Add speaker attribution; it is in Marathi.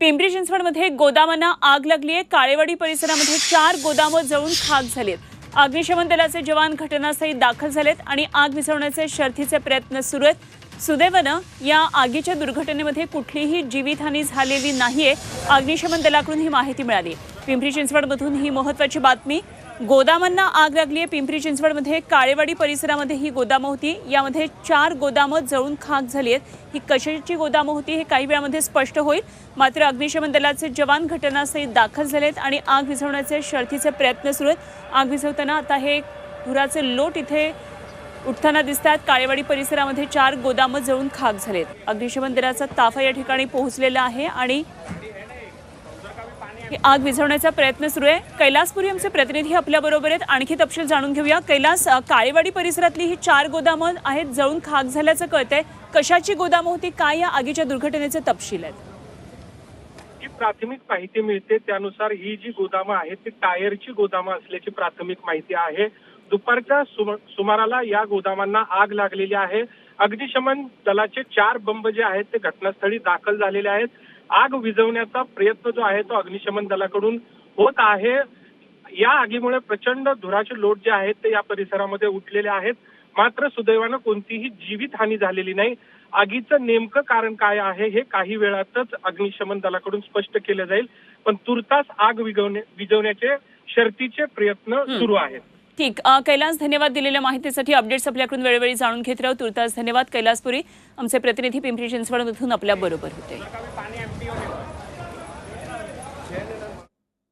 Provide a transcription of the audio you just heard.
Speaker 1: पिंपरी चिंचवडमध्ये गोदामांना आग लागली आहे. काळेवाडी परिसरामध्ये चार गोदामं जळून खाक झालीत. अग्निशमन दलाचे जवान घटनास्थळी दाखल झालेत आणि आग विझवण्याचे शर्थीचे प्रयत्न सुरू आहेत. सुदैवानं या आगीच्या दुर्घटनेमध्ये कुठलीही जीवितहानी झालेली नाहीये. अग्निशमन दलाकडून ही माहिती मिळाली. पिंपरी चिंचवडमधून ही महत्वाची बातमी गोदामांना आग लागली आहे पिंपरी चिंचवडमध्ये काळेवाडी परिसरामध्ये ही गोदामं होती. यामध्ये चार गोदामं जळून खाक झाली आहेत ही कशाची गोदामं होती हे काही वेळामध्ये स्पष्ट होईल. मात्र अग्निशमन दलाचे जवान घटनास्थळी दाखल झालेत आणि आग विझवण्याचे शर्थीचे प्रयत्न सुरू आहेत. आग विझवताना आता हे धुराचे लोट इथे उठताना दिसतात. काळेवाडी परिसरामध्ये चार गोदामं जळून खाक झालेत. अग्निशमन दलाचा ताफा या ठिकाणी पोहोचलेला आहे आणि ही आग विझवण्याचा प्रयत्न सुरू आहे. कैलासपुरी आमचे प्रतिनिधी आपल्या बरोबर आहेत. आणखी तपशील जाणून घेऊया. कैलास काळेवाडी परिसरातली ही चार गोदामं आहेत जळून खाक झाल्याचं कळतंय. कशाची गोदामं होती? काय या आगीच्या दुर्घटनेचे तपशील आहेत?
Speaker 2: जी प्राथमिक माहिती मिळते त्यानुसार ही जी गोदामं आहेत ती टायरची गोदामं असल्याची प्राथमिक माहिती आहे. दुपारच्या सुम- सुमाराला या गोदामांना आग लागलेली आहे. अग्निशमन दलाचे चार बंब जे आहेत ते घटनास्थळी दाखल झालेले आहेत. आग विझवण्याचा प्रयत्न जो आहे तो अग्निशमन दलाकडून होत आहे. या आगीमुळे प्रचंड धुराचे लोट जे आहेत ते या परिसरामध्ये उठलेले आहेत. मात्र सुदैवानं कोणतीही जीवितहानी झालेली नाही. आगीचं नेमकं कारण काय आहे हे काही वेळातच अग्निशमन दलाकडून स्पष्ट केलं जाईल. पण तुर्तास आग विझवण्याचे शर्तीचे प्रयत्न सुरू आहेत.
Speaker 1: ठीक. कैलास धन्यवाद दिलेल्या माहितीसाठी अपडेट्स आपल्याकडून वेळोवेळी जाणून घेत राहू. तुर्तास धन्यवाद. कैलासपुरी आमचे प्रतिनिधी पिंपरी चिंचवडमधून आपल्या बरोबर होते.